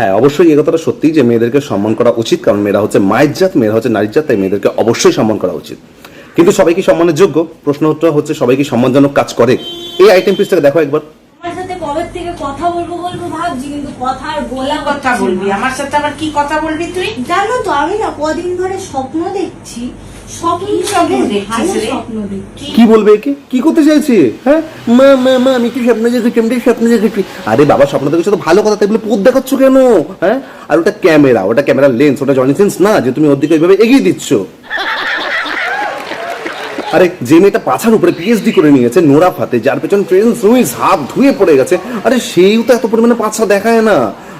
হ্যাঁ অবশ্যই এই কথাটা সত্যি যে মেয়েদেরকে সম্মান করা উচিত, কারণ মেয়েরা হচ্ছে মায়ের জাত, মেয়েরা হচ্ছে নারীর জাত, তাই মেয়েদেরকে অবশ্যই সম্মান করা উচিত। কিন্তু সবাই কি সম্মানের যোগ্য? প্রশ্নটা হচ্ছে সবাই কি সম্মানজনক কাজ করে? এই আইটেম পিসটাকে দেখো একবার। সাথে কবে থেকে কথা বলব বলব ভাবছি কিন্তু কথা আর বলা কি কথা বলবি? আমার সাথে আবার কি কথা বলবি তুই? জানো তো আমি না কদিন ধরে স্বপ্ন দেখছি কি বলবে কি কি করতে চাইছে? হ্যাঁ? মা মা মা আমি কি স্বপ্ন দেখেছি আমি কি স্বপ্ন দেখেছি আরে বাবা স্বপ্ন দেখেছ তো ভালো কথা তাই বলে দেখাচ্ছ কেন? হ্যাঁ? আর ওটা ক্যামেরা ওটা ক্যামেরা লেন্স ওটা জনি সেন্স না যে তুমি ওর দিকে ওইভাবে এগিয়ে দিচ্ছ। আরে, যে মেয়েটা পাছার উপরে পিএইচডি করে নিয়েছে, নোরা ফাতে, যার পেছন ট্রেন সুইস হাত ধুয়ে পড়ে গেছে, আরে সেইও তো এত পরিমাণে পাছা দেখায় না।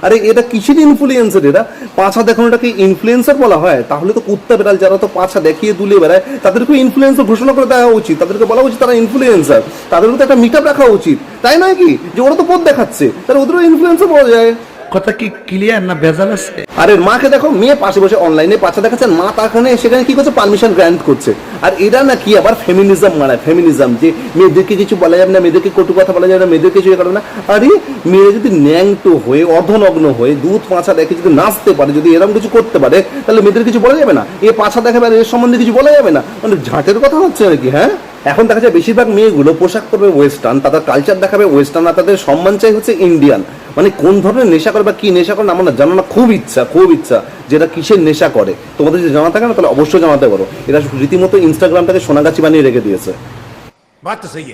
আরে, এটা কিসের ইনফ্লুয়েন্সার এরা? পাছা দেখানোটাকে ইনফ্লুয়েন্সার বলা হয়? তাহলে তো কুত্তা বেড়াল যারা তো পাছা দেখিয়ে দুলে বেড়ায় তাদেরকে ইনফ্লুয়েন্সার ঘোষণা করে দেওয়া উচিত। তাদেরকে বলা উচিত তারা ইনফ্লুয়েন্সার তাদেরকে তো একটা মিট রাখা উচিত। তাই নয় কি? যে ওরা তো পথ দেখাচ্ছে। তাহলে ওদেরও ইনফ্লুয়েন্সার বলা যায়। কথা কি ক্লিয়ার না ভেজাল আছে? আর মাকে দেখো, মেয়ে পাশে বসে অনলাইনে বাচ্চা দেখাচ্ছেন মা তাখানে সেখানে কি করছে পারমিশন গ্র্যান্ট করছে। আর এরা না কি আবার ফেমিনিজম মানায় ফেমিনিজম যে মেয়েদেরকে কিছু বলা যাবে না, মেয়েদেরকে কটু কথা বলা যাবে না মেয়েদের কিছু ইয়ে করবে না। আরে মেয়ে যদি ন্যাংটো হয়ে অর্ধনগ্ন হয়ে, দুধ পাঁচা দেখে যদি নাচতে পারে, যদি এরকম কিছু করতে পারে, তাহলে মেয়েদের কিছু বলা যাবে না। এ পাঁচা দেখাবে আর এর সম্বন্ধে কিছু বলা যাবে না। মানে ঝাঁটের কথা হচ্ছে নাকি হ্যাঁ? এখন দেখা যায় বেশিরভাগ মেয়েগুলো পোশাক করবে ওয়েস্টার্ন তাদের কালচার দেখাবে ওয়েস্টার্ন আর তাদের সম্মান চাই হচ্ছে ইন্ডিয়ান মানে কোন ধরনের নেশা করে বা কী নেশা করে আমার জানা না, খুব ইচ্ছা খুব ইচ্ছা যেটা কিসের নেশা করে। তোমাদের যদি জানা থাকে না, তাহলে অবশ্যই জানাতে পারো। এটা রীতিমতো ইনস্টাগ্রামটাকে সোনাগাছি বানিয়ে রেখে দিয়েছে। বাচ্চা তো সহি